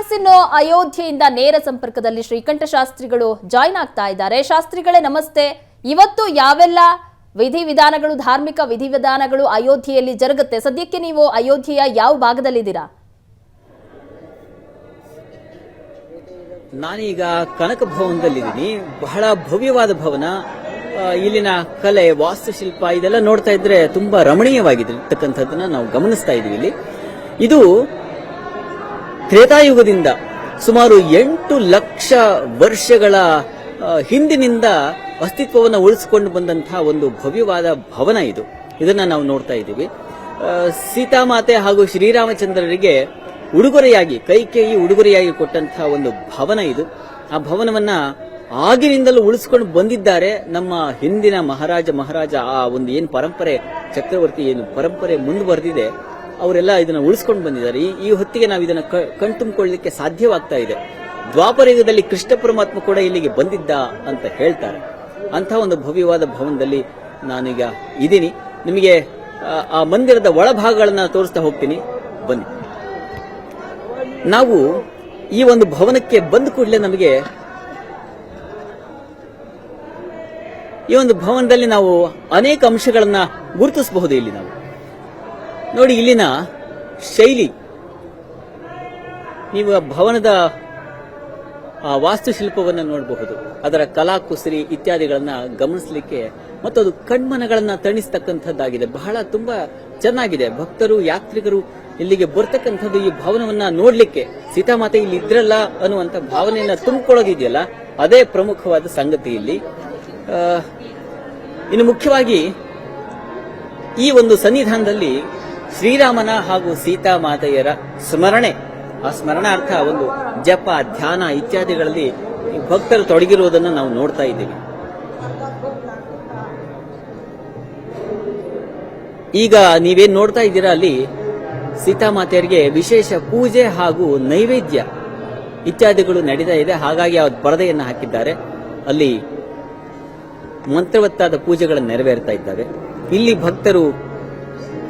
S ಇನ್ನು ಅಯೋಧ್ಯೆಯಿಂದ ನೇರ ಸಂಪರ್ಕದಲ್ಲಿ ಶ್ರೀಕಂಠ ಶಾಸ್ತ್ರಿಗಳು ಜಾಯ್ನ್ ಆಗ್ತಾ ಇದ್ದಾರೆ. ಶಾಸ್ತ್ರಿಗಳೇ, ನಮಸ್ತೆ. ಇವತ್ತು ಯಾವೆಲ್ಲ ವಿಧಿವಿಧಾನಗಳು, ಧಾರ್ಮಿಕ ವಿಧಿವಿಧಾನಗಳು ಅಯೋಧ್ಯೆಯಲ್ಲಿ ಜರುಗುತ್ತೆ? ಸದ್ಯಕ್ಕೆ ನೀವು ಅಯೋಧ್ಯೆಯ ಯಾವ ಭಾಗದಲ್ಲಿದ್ದೀರಾ? ನಾನೀಗ ಕನಕ ಭವನದಲ್ಲಿದ್ದೀನಿ ಬಹಳ ಭವ್ಯವಾದ ಭವನ. ಇಲ್ಲಿನ ಕಲೆ, ವಾಸ್ತುಶಿಲ್ಪ ಇದೆಲ್ಲ ನೋಡ್ತಾ ಇದ್ರೆ ತುಂಬಾ ರಮಣೀಯವಾಗಿದೆ ಇರ್ತಕ್ಕಂಥದ್ದನ್ನ ನಾವು ಗಮನಿಸ್ತಾ ಇದೀವಿ ಇಲ್ಲಿ. ಇದು ತ್ರೇತಾಯುಗದಿಂದ ಸುಮಾರು ಎಂಟು ಲಕ್ಷ ವರ್ಷಗಳ ಹಿಂದಿನಿಂದ ಅಸ್ತಿತ್ವವನ್ನು ಉಳಿಸಿಕೊಂಡು ಬಂದಂತಹ ಒಂದು ಭವ್ಯವಾದ ಭವನ ಇದು. ಇದನ್ನು ನಾವು ನೋಡ್ತಾ ಇದ್ದೀವಿ. ಸೀತಾಮಾತೆ ಹಾಗೂ ಶ್ರೀರಾಮಚಂದ್ರರಿಗೆ ಉಡುಗೊರೆಯಾಗಿ, ಕೈಕೇಯಿ ಉಡುಗೊರೆಯಾಗಿ ಕೊಟ್ಟಂತಹ ಒಂದು ಭವನ ಇದು. ಆ ಭವನವನ್ನ ಆಗಿನಿಂದಲೂ ಉಳಿಸ್ಕೊಂಡು ಬಂದಿದ್ದಾರೆ ನಮ್ಮ ಹಿಂದಿನ ಮಹಾರಾಜ ಮಹಾರಾಜ ಆ ಒಂದು ಏನು ಪರಂಪರೆ, ಚಕ್ರವರ್ತಿ ಏನು ಪರಂಪರೆ ಮುಂದುವರೆದಿದೆ. ಅವರೆಲ್ಲ ಇದನ್ನ ಉಳಿಸ್ಕೊಂಡು ಬಂದಿದ್ದಾರೆ. ಈ ಹೊತ್ತಿಗೆ ನಾವು ಇದನ್ನ ಕಣ್ತುಂಬಿಕೊಳ್ಳಲಿಕ್ಕೆ ಸಾಧ್ಯವಾಗ್ತಾ ಇದೆ. ದ್ವಾಪರ ಯುಗದಲ್ಲಿ ಕೃಷ್ಣ ಪರಮಾತ್ಮ ಕೂಡ ಇಲ್ಲಿಗೆ ಬಂದಿದ್ದ ಅಂತ ಹೇಳ್ತಾರೆ. ಅಂತ ಒಂದು ಭವ್ಯವಾದ ಭವನದಲ್ಲಿ ನಾನೀಗ ಇದ್ದೀನಿ ನಿಮಗೆ ಆ ಮಂದಿರದ ಒಳಭಾಗಗಳನ್ನ ತೋರಿಸ್ತಾ ಹೋಗ್ತೀನಿ. ಬನ್ನಿ. ನಾವು ಈ ಒಂದು ಭವನಕ್ಕೆ ಬಂದ ಕೂಡಲೇ ನಮಗೆ ಈ ಒಂದು ಭವನದಲ್ಲಿ ನಾವು ಅನೇಕ ಅಂಶಗಳನ್ನ ಗುರುತಿಸಬಹುದು ಇಲ್ಲಿ ನಾವು. ನೋಡಿ, ಇಲ್ಲಿನ ಶೈಲಿ. ನೀವು ಭವನದ ವಾಸ್ತುಶಿಲ್ಪವನ್ನು ನೋಡಬಹುದು. ಅದರ ಕಲಾಕುಸರಿ ಇತ್ಯಾದಿಗಳನ್ನ ಗಮನಿಸಲಿಕ್ಕೆ ಮತ್ತು ಅದು ಕಣ್ಮನಗಳನ್ನ ತಣಿಸ್ತಕ್ಕಂಥದ್ದಾಗಿದೆ. ಬಹಳ ತುಂಬಾ ಚೆನ್ನಾಗಿದೆ. ಭಕ್ತರು, ಯಾತ್ರಿಕರು ಇಲ್ಲಿಗೆ ಬರ್ತಕ್ಕಂಥದ್ದು ಈ ಭವನವನ್ನ ನೋಡ್ಲಿಕ್ಕೆ. ಸೀತಾಮಾತೆ ಇಲ್ಲಿ ಇದ್ರಲ್ಲ ಅನ್ನುವಂಥ ಭಾವನೆಯನ್ನ ತುಂಬಿಕೊಳ್ಳೋದಿದೆಯಲ್ಲ, ಅದೇ ಪ್ರಮುಖವಾದ ಸಂಗತಿ ಇಲ್ಲಿ. ಇನ್ನು ಮುಖ್ಯವಾಗಿ ಈ ಒಂದು ಸನ್ನಿಧಾನದಲ್ಲಿ ಶ್ರೀರಾಮನ ಹಾಗೂ ಸೀತಾ ಮಾತೆಯರ ಸ್ಮರಣೆ. ಆ ಸ್ಮರಣಾರ್ಥ ಒಂದು ಜಪ, ಧ್ಯಾನ ಇತ್ಯಾದಿಗಳಲ್ಲಿ ಭಕ್ತರು ತೊಡಗಿರುವುದನ್ನು ನಾವು ನೋಡ್ತಾ ಇದ್ದೀವಿ. ಈಗ ನೀವೇನ್ ನೋಡ್ತಾ ಇದ್ದೀರಾ ಅಲ್ಲಿ ಸೀತಾಮಾತೆಯರಿಗೆ ವಿಶೇಷ ಪೂಜೆ ಹಾಗೂ ನೈವೇದ್ಯ ಇತ್ಯಾದಿಗಳು ನಡೀತಾ ಇದೆ. ಹಾಗಾಗಿ ಅವ್ರ ಪರದೆಯನ್ನು ಹಾಕಿದ್ದಾರೆ. ಅಲ್ಲಿ ಮಂತ್ರವತ್ತಾದ ಪೂಜೆಗಳನ್ನು ನೆರವೇರ್ತಾ ಇದ್ದಾವೆ. ಇಲ್ಲಿ ಭಕ್ತರು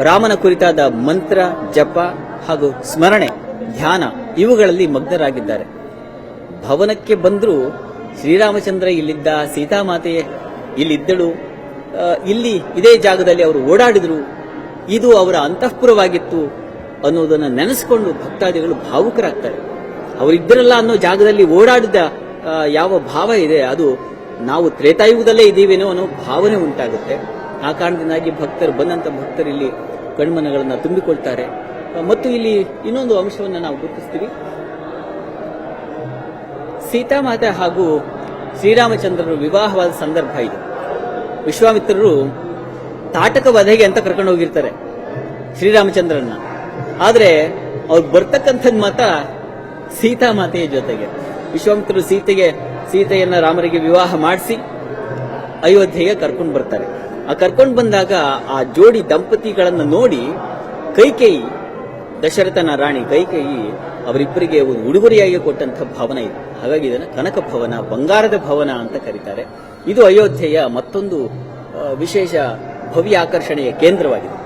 ರಾಮನ ಕುರಿತಾದ ಮಂತ್ರ, ಜಪ ಹಾಗೂ ಸ್ಮರಣೆ, ಧ್ಯಾನ ಇವುಗಳಲ್ಲಿ ಮಗ್ನರಾಗಿದ್ದಾರೆ. ಭವನಕ್ಕೆ ಬಂದರೂ ಶ್ರೀರಾಮಚಂದ್ರ ಇಲ್ಲಿದ್ದ ಸೀತಾಮಾತೆ ಇಲ್ಲಿದ್ದಳು. ಇಲ್ಲಿ ಇದೇ ಜಾಗದಲ್ಲಿ ಅವರು ಓಡಾಡಿದರು. ಇದು ಅವರ ಅಂತಃಪುರವಾಗಿತ್ತು ಅನ್ನೋದನ್ನು ನೆನೆಸ್ಕೊಂಡು ಭಕ್ತಾದಿಗಳು ಭಾವುಕರಾಗ್ತಾರೆ. ಅವರಿದ್ದರಲ್ಲ ಅನ್ನೋ ಜಾಗದಲ್ಲಿ ಓಡಾಡಿದ ಯಾವ ಭಾವ ಇದೆ, ಅದು ನಾವು ತ್ರೇತಾಯುಗದಲ್ಲೇ ಇದ್ದೀವೇನೋ ಅನ್ನೋ ಭಾವನೆ ಉಂಟಾಗುತ್ತೆ. ಆ ಕಾರಣದಿಂದಾಗಿ ಭಕ್ತರು, ಬಂದಂತ ಭಕ್ತರು ಇಲ್ಲಿ ಕಣ್ಮನಗಳನ್ನ ತುಂಬಿಕೊಳ್ತಾರೆ. ಮತ್ತು ಇಲ್ಲಿ ಇನ್ನೊಂದು ಅಂಶವನ್ನ ನಾವು ಗುರುತಿಸ್ತೀವಿ. ಸೀತಾಮಾತೆ ಹಾಗೂ ಶ್ರೀರಾಮಚಂದ್ರರು ವಿವಾಹವಾದ ಸಂದರ್ಭ ಇದು. ವಿಶ್ವಾಮಿತ್ರರು ತಾಟಕ ವಧೆಗೆ ಅಂತ ಕರ್ಕೊಂಡು ಹೋಗಿರ್ತಾರೆ ಶ್ರೀರಾಮಚಂದ್ರನ್ನ. ಆದ್ರೆ ಅವ್ರು ಬರ್ತಕ್ಕಂಥದ್ ಮಾತ್ರ ಸೀತಾಮಾತೆಯ ಜೊತೆಗೆ. ವಿಶ್ವಾಮಿತ್ರರು ಸೀತೆಗೆ, ಸೀತೆಯನ್ನ ರಾಮರಿಗೆ ವಿವಾಹ ಮಾಡಿಸಿ ಅಯೋಧ್ಯೆಗೆ ಕರ್ಕೊಂಡು ಬರ್ತಾರೆ. ಕರ್ಕೊಂಡು ಬಂದಾಗ ಆ ಜೋಡಿ ದಂಪತಿಗಳನ್ನು ನೋಡಿ ಕೈಕೇಯಿ ದಶರಥನ ರಾಣಿ ಕೈಕೇಯಿ ಅವರಿಬ್ಬರಿಗೆ ಒಂದು ಉಡುಗೊರೆಯಾಗಿ ಕೊಟ್ಟಂತ ಭವನ ಇದೆ. ಹಾಗಾಗಿ ಇದನ್ನು ಕನಕ ಭವನ, ಬಂಗಾರದ ಭವನ ಅಂತ ಕರೀತಾರೆ. ಇದು ಅಯೋಧ್ಯೆಯ ಮತ್ತೊಂದು ವಿಶೇಷ ಭವ್ಯ ಆಕರ್ಷಣೆಯ ಕೇಂದ್ರವಾಗಿದೆ.